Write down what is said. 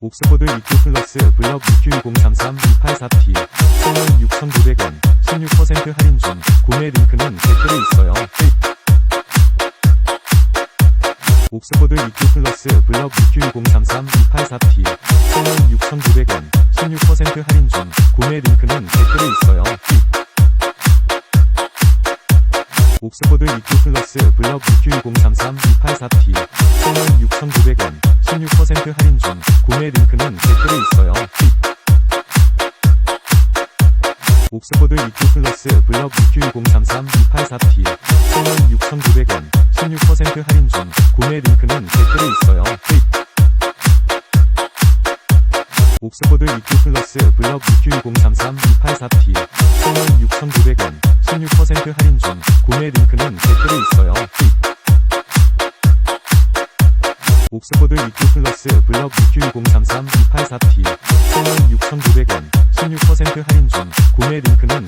옥스포드 EQ 플러스 블럭 EQ1033-284T 총은 6,900원. 16% 할인 중. 구매 링크는 댓글에 있어요. 옥스포드 EQ 플러스 블럭 EQ1033-284T 총은 6,900원. 16% 할인 중. 구매 링크는 댓글에 있어요. 옥스포드 EQ 플러스 블럭 EQ1033-284T 총은 6,900원 16% 할인 중 구매 링크는 댓글에 있어요. 옥스포드 EQ 플러스 블럭 EQ1033-284T 총은 6,900원 16% 할인 중 구매 링크는 댓글에 있어요. 옥스포드 EQ 플러스 블럭 EQ1033-284T 총은 6,900원 16% 할인 중 구매 링크는 댓글에 있어요. 옥스포드 EQ 플러스 블럭 EQ1033-284T 총은 6,900원. 16% 할인 중 구매 링크는